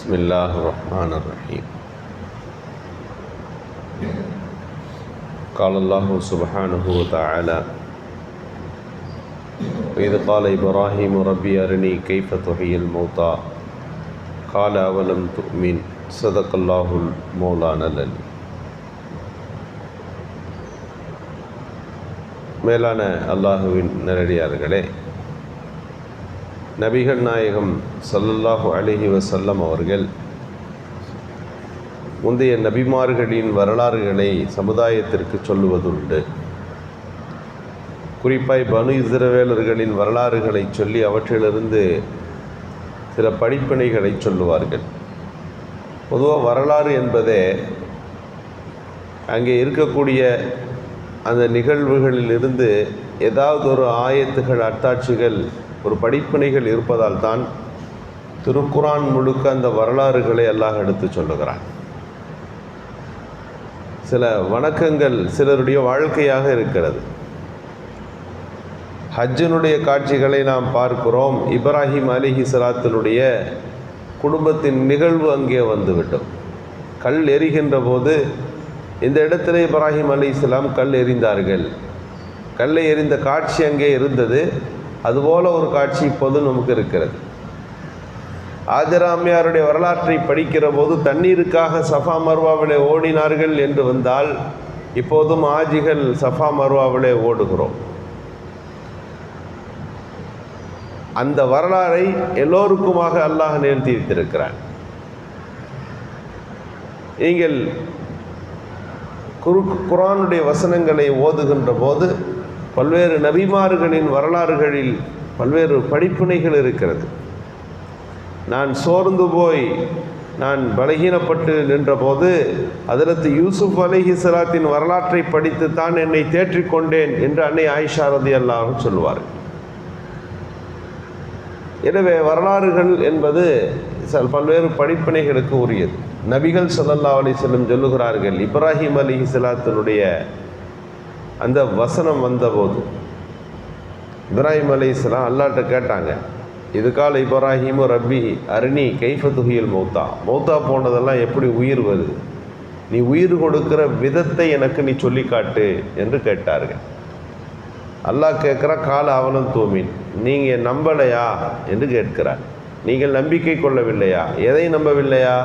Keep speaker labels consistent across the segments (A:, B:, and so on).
A: بسم الله الرحمن الرحيم قال الله سبحانه وتعالى وإذ قال إبراهيم ربي أرني كيف تحيي الموتى قال أولم تؤمن صدق الله المولانا العلي மேலான அல்லாஹுவின் நேரடியார்களே நபிகள் நாயகம் ஸல்லல்லாஹு அலைஹி வஸல்லம் அவர்கள் முந்தைய நபிமார்களின் வரலாறுகளை சமுதாயத்திற்கு சொல்லுவதுண்டு. குறிப்பாய் பனு இஸ்ரவேலர்களின் வரலாறுகளை சொல்லி அவற்றிலிருந்து சில படிப்பினைகளை சொல்லுவார்கள். பொதுவாக வரலாறு என்பதே அங்கே இருக்கக்கூடிய அந்த நிகழ்வுகளிலிருந்து ஏதாவது ஒரு ஆயத்துகள் அத்தாட்சிகள் ஒரு படிப்பினைகள் இருப்பதால் தான் திருக்குரான் முழுக்க அந்த வரலாறுகளை அல்லாஹ் எடுத்து சொல்லுகிறான். சில வணக்கங்கள் சிலருடைய வாழ்க்கையாக இருக்கிறது. ஹஜ்ஜனுடைய காட்சிகளை நாம் பார்க்கிறோம். இப்ராஹிம் அலிஹி சலாத்தினுடைய குடும்பத்தின் நிகழ்வு அங்கே வந்துவிட்டோம் கல் எரிகின்ற போது இந்த இடத்துல இப்ராஹிம் அலி இஸ்லாம் கல் எறிந்தார்கள் கல்லை எறிந்த காட்சி அங்கே இருந்தது. அதுபோல ஒரு காட்சி இப்போது நமக்கு இருக்கிறது. ஆஜராமியாருடைய வரலாற்றை படிக்கிற போது தண்ணீருக்காக சஃபா மர்வாவிலே ஓடினார்கள் என்று வந்தால் இப்போதும் ஆஜிகள் சஃபா மர்வாவிலே ஓடுகிறோம். அந்த வரலாறை எல்லோருக்குமாக அல்லாஹ் நிறுத்தி வைத்திருக்கிறான். நீங்கள் குரு குரானுடைய வசனங்களை ஓதுகின்ற போது பல்வேறு நபிமார்களின் வரலாறுகளில் பல்வேறு படிப்பினைகள் இருக்கிறது. நான் சோர்ந்து போய் நான் பலகீனப்பட்டு நின்றபோது அதிலத்து யூசுப் அலிஹி சலாத்தின் வரலாற்றை படித்து தான் என்னை தேற்றிக்கொண்டேன் என்று அன்னை ஆயிஷா ரதி அல்லாஹும் சொல்லுவார் எனவே வரலாறுகள் என்பது பல்வேறு படிப்பினைகளுக்கு உரியது. நபிகள் சல்லல்லா அலி செல்லும் சொல்லுகிறார்கள் இப்ராஹிம் அலிஹி சலாத்தினுடைய அந்த வசனம் வந்தபோது இப்ராஹிம் அலி இஸ்லாம் அல்லாட்ட கேட்டாங்க இதுக்கால இப்ராஹிமு ரப்பி அருணி கைஃப துகியல் மௌத்தா? மௌத்தா போனதெல்லாம் எப்படி உயிர் வருது? நீ உயிர் கொடுக்கிற விதத்தை எனக்கு நீ சொல்லி காட்டு என்று கேட்டார்கள். அல்லாஹ் கேட்குறா கால அவலம் தூமின் நீங்கள் நம்பலையா? என்று கேட்கிறார். நீங்கள் நம்பிக்கை கொள்ளவில்லையா? எதை நம்பவில்லையா?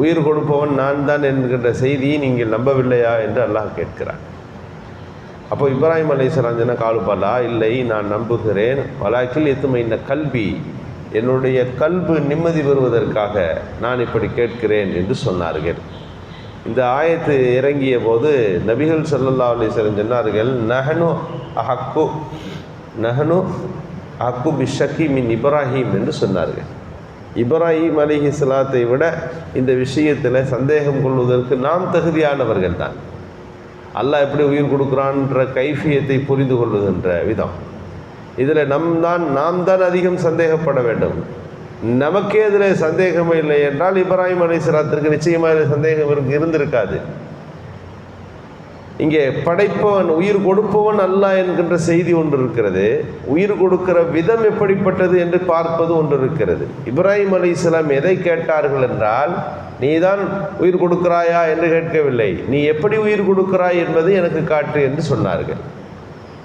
A: உயிர் கொடுப்பவன் நான் தான் என்கின்ற செய்தியை நீங்கள் நம்பவில்லையா? என்று அல்லாஹ் கேட்கிறான் அப்போ இப்ராஹிம் அலைசலாம் சொன்ன இல்லை நான் நம்புகிறேன். வலாக்கில் எத்துமை இந்த கல்வி என்னுடைய கல்வி நிம்மதி பெறுவதற்காக நான் இப்படி கேட்கிறேன் என்று சொன்னார்கள். இந்த ஆயத்து இறங்கிய போது நபிகள் சல்லல்லா அலிஸ்வரம் சொன்னார்கள் நஹனு அஹக்கு நஹனு அக்கு பிஷக்கி மின் இப்ராஹிம் என்று சொன்னார்கள். இப்ராஹிம் அலிஹி சலாத்தை விட இந்த விஷயத்தில் சந்தேகம் கொள்வதற்கு நாம் தகுதியானவர்கள் தான் அல்லாஹ் எப்படி உயிர் கொடுக்குறான்ற கைஃபியத்தை புரிந்து கொள்ளுகின்ற விதம். இதில் நம் தான் நாம் தான் அதிகம் சந்தேகப்பட வேண்டும். நமக்கே இதில் சந்தேகம் இல்லை என்றால் இப்ராஹிம் அலிஸ்லாத்திற்கு நிச்சயமாக சந்தேகம் இருந்திருக்காது. இங்கே படைப்பவன் உயிர் கொடுப்பவன் அல்ல என்கின்ற செய்தி ஒன்று இருக்கிறது. உயிர் கொடுக்கிற விதம் எப்படிப்பட்டது என்று பார்ப்பது ஒன்று இருக்கிறது. இப்ராஹிம் அலி இஸ்லாம் எதை கேட்டார்கள் என்றால் நீதான் உயிர் கொடுக்கிறாயா? என்று கேட்கவில்லை. நீ எப்படி உயிர் கொடுக்கிறாய் என்பதை எனக்கு காட்டு என்று சொன்னார்கள்.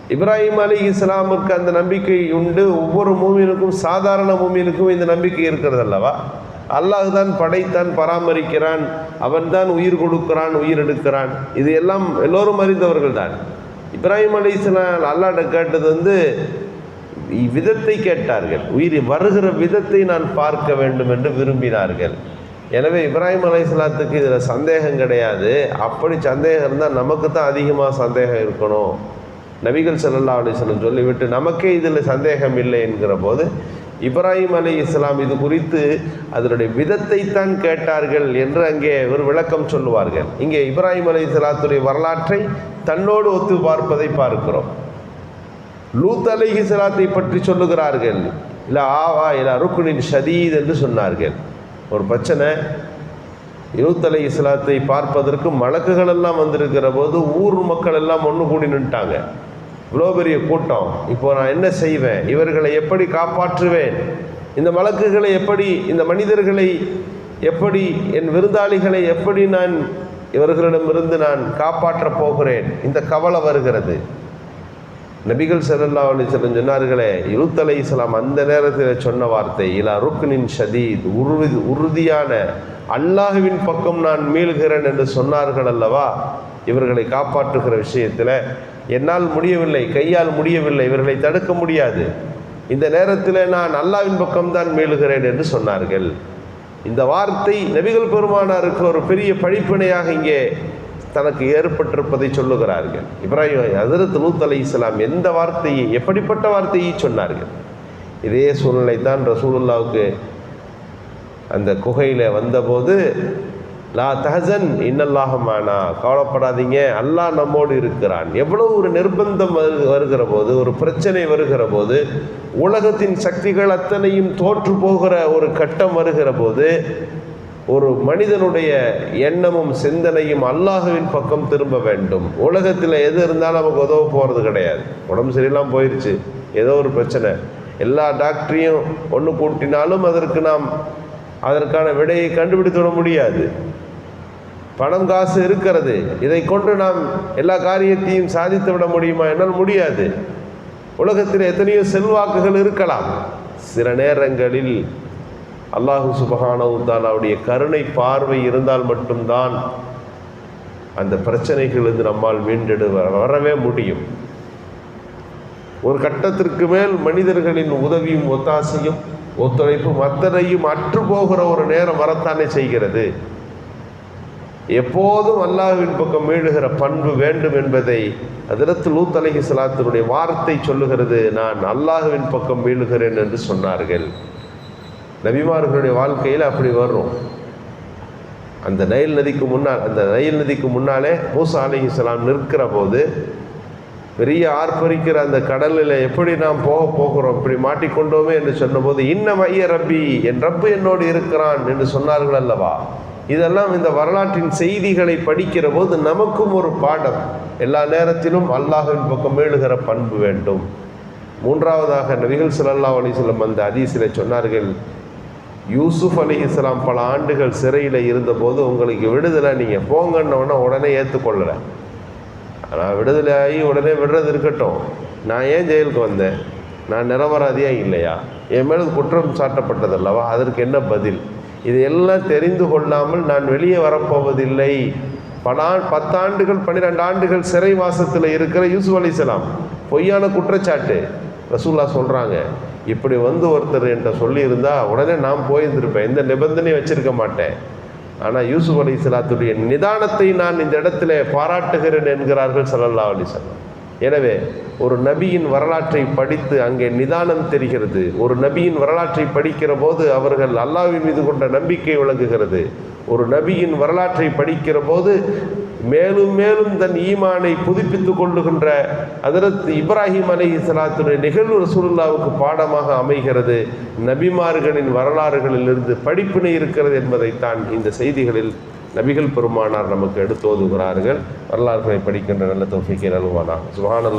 A: இப்ராஹிம் அலி இஸ்லாமுக்கு அந்த நம்பிக்கை உண்டு. ஒவ்வொரு மூமினுக்கும் சாதாரண மூமினுக்கும் இந்த நம்பிக்கை இருக்கிறது அல்லவா? அல்லாஹ் தான் படைத்தான் பராமரிக்கிறான் அவன் தான் உயிர் கொடுக்கிறான் உயிர் எடுக்கிறான். இது எல்லாம் எல்லோரும் அறிந்தவர்கள் தான் இப்ராஹிம் அலி இஸ்லாம் அல்லாட்ட கேட்டது வந்து விதத்தை கேட்டார்கள். உயிர் வருகிற விதத்தை நான் பார்க்க வேண்டும் என்று விரும்பினார்கள். எனவே இப்ராஹிம் அலி இஸ்லாத்துக்கு இதில் சந்தேகம் கிடையாது. அப்படி சந்தேகம் இருந்தால் நமக்கு தான் அதிகமாக சந்தேகம் இருக்கணும். நபிகள் சல்லா அலிஸ்லம் சொல்லிவிட்டு நமக்கே இதில் சந்தேகம் இல்லை என்கிற போது இப்ராஹிம் அலி இஸ்லாம் இது குறித்து அதனுடைய விதத்தை தான் கேட்டார்கள் என்று அங்கே ஒரு விளக்கம் சொல்லுவார்கள். இங்கே இப்ராஹிம் அலி இஸ்லாத்துடைய வரலாற்றை தன்னோடு ஒத்து பார்ப்பதை பார்க்கிறோம். லூத் அலி இஸ்லாத்தை பற்றி சொல்லுகிறார்கள். இல்லை ஆவா இல்லை அருக்குனின் ஷதீத் என்று சொன்னார்கள். ஒரு பிரச்சனை. யூத் அலி இஸ்லாத்தை பார்ப்பதற்கு மலக்குகள் எல்லாம் வந்திருக்கிற போது ஊர் மக்கள் எல்லாம் ஒன்று கூடி நின்ட்டாங்க. இவ்வளோ பெரிய கூட்டம். இப்போ நான் என்ன செய்வேன்? இவர்களை எப்படி காப்பாற்றுவேன்? இந்த வழக்குகளை எப்படி இந்த மனிதர்களை எப்படி என் விருந்தாளிகளை எப்படி நான் இவர்களிடமிருந்து நான் காப்பாற்றப் போகிறேன்? இந்த கவலை வருகிறது. நபிகள் செல்லல்லா அலைஹி சொன்னார்களே யூத் அலை இஸ்லாம் அந்த நேரத்தில் சொன்ன வார்த்தை இலா ருக்னின் ஷதீத் உறுதி உறுதியான அல்லாஹுவின் பக்கம் நான் மீள்கிறேன் என்று சொன்னார்கள் அல்லவா? இவர்களை காப்பாற்றுகிற விஷயத்தில் என்னால் முடியவில்லை கையால் முடியவில்லை இவர்களை தடுக்க முடியாது. இந்த நேரத்தில் நான் அல்லாவின் பக்கம்தான் மீளுகிறேன் என்று சொன்னார்கள். இந்த வார்த்தை நபிகள் பெருமானாருக்கு ஒரு பெரிய படிப்பினையாக இங்கே தனக்கு ஏற்பட்டிருப்பதை சொல்லுகிறார்கள். இப்ராஹிம் ஹசரத் லூத் அலி இஸ்லாம் எந்த வார்த்தையை எப்படிப்பட்ட வார்த்தையை சொன்னார்கள்? இதே சூழ்நிலை தான் ரசூலுல்லாவுக்கு அந்த குகையில் வந்தபோது லா தஹசன் இன்னல்லாகமானா கவலைப்படாதீங்க. அல்லாஹ் நம்மோடு இருக்கிறான். எவ்வளோ ஒரு நிர்பந்தம் வரு- வருகிற போது ஒரு பிரச்சனை வருகிற போது உலகத்தின் சக்திகள் அத்தனையும் தோற்று போகிற ஒரு கட்டம் வருகிற போது ஒரு மனிதனுடைய எண்ணமும் சிந்தனையும் அல்லாஹுவின் பக்கம் திரும்ப வேண்டும். உலகத்தில் எது இருந்தாலும் நமக்கு உதவ போகிறது கிடையாது. உடம்பு சரியில்லாம போயிடுச்சு ஏதோ ஒரு பிரச்சனை. எல்லா டாக்டரையும் ஒன்று கூட்டினாலும் அதற்கு நாம் அதற்கான விடையை கண்டுபிடித்து விட முடியாது. பணம் காசு இருக்கிறது. இதை கொண்டு நாம் எல்லா காரியத்தையும் சாதித்து விட முடியுமா என்னால் முடியாது. உலகத்தில் எத்தனையோ செல்வாக்குகள் இருக்கலாம். சில நேரங்களில் அல்லாஹு சுபஹானஹு கருணை பார்வை இருந்தால் மட்டும்தான் அந்த பிரச்சனைகளிலிருந்து நம்மால் மீண்டெடு வர- வரவே முடியும். ஒரு கட்டத்திற்கு மேல் மனிதர்களின் உதவியும் ஒத்தாசையும் ஒத்துழைப்பும் அத்தனையும் அற்று போகிற ஒரு நேரம் வரத்தானே செய்கிறது? எப்போதும் அல்லாஹுவின் பக்கம் மீழுகிற பண்பு வேண்டும் என்பதை அதிரத்து லூத்தலகி சலாத்தினுடைய வார்த்தை சொல்லுகிறது. நான் அல்லாஹுவின் பக்கம் மீழுகிறேன் என்று சொன்னார்கள். நபிமார்களுடைய வாழ்க்கையில் அப்படி வரும் அந்த நைல் நதிக்கு முன்னால் அந்த நைல் நதிக்கு முன்னாலே மூசா அலிஹிஸ்லாம் நிற்கிற போது பெரிய ஆர்ப்பரிக்கிற அந்த கடலில் எப்படி நாம் போக போகிறோம்? இப்படி மாட்டிக்கொண்டோமே என்று சொன்னபோது இன்ன ஐய ரப்பி என் ரப்பு என்னோடு இருக்கிறான் என்று சொன்னார்கள் அல்லவா? இதெல்லாம் இந்த வரலாற்றின் செய்திகளை படிக்கிற போது நமக்கும் ஒரு பாடம். எல்லா நேரத்திலும் அல்லாஹ்வின் பக்கம் மேழுகிற பண்பு வேண்டும். மூன்றாவதாக நபிகள் ஸல்லல்லாஹு அலைஹி வஸல்லம் அந்த அதிசில சொன்னார்கள் யூசுப் இஸ்லாம் பல ஆண்டுகள் சிறையில் இருந்தபோது உங்களுக்கு விடுதலை நீங்கள் போங்கன்னொன்னே உடனே ஏற்றுக்கொள்ளலை ஆனால் விடுதலை ஆகி உடனே விடுறது இருக்கட்டும். நான் ஏன் ஜெயிலுக்கு வந்தேன்? நான் நிரபராதியாக இல்லையா? என் மேலே குற்றம் சாட்டப்பட்டதல்லவா? அதற்கு என்ன பதில்? இது எல்லாம் தெரிந்து கொள்ளாமல் நான் வெளியே வரப்போவதில்லை. பல பத்தாண்டுகள் பன்னிரெண்டு ஆண்டுகள் சிறை வாசத்தில் இருக்கிற யூசுப் அலைஹிஸ்ஸலாம் பொய்யான குற்றச்சாட்டு. ரசூல்லா சொல்கிறாங்க இப்படி வந்து ஒருத்தர் என்கிட்ட சொல்லியிருந்தா உடனே நான் போயிருந்திருப்பேன். எந்த நிபந்தனையும் வச்சுருக்க மாட்டேன். ஆனால் யூசுப் அலி இஸ்லாத்துடைய நிதானத்தை நான் இந்த இடத்துல பாராட்டுகிறேன் என்கிறார்கள் ஸல்லல்லாஹு அலி வஸல்லம். எனவே ஒரு நபியின் வரலாற்றை படித்து அங்கே நிதானம் தெரிகிறது. ஒரு நபியின் வரலாற்றை படிக்கிற போது அவர்கள் அல்லாவின் மீது கொண்ட நம்பிக்கை விளங்குகிறது. ஒரு நபியின் வரலாற்றை படிக்கிற போது மேலும் மேலும் தன் ஈமானை புதுப்பித்துக் கொள்ளுகின்ற அதரத் இப்ராஹிம் அலை இஸ்லாத்துடைய நிகழ்வு ரசூலுல்லாவுக்கு பாடமாக அமைகிறது. நபிமார்களின் வரலாறுகளிலிருந்து படிப்பினை இருக்கிறது என்பதைத்தான் இந்த செய்திகளில் நபிகள் பெருமானார் நமக்கு எடுத்து ஓதுகிறார்கள். வரலாறுகளை படிக்கின்ற நல்ல தொகைக்கு நல்வானா சுபஹானல்லாஹ்.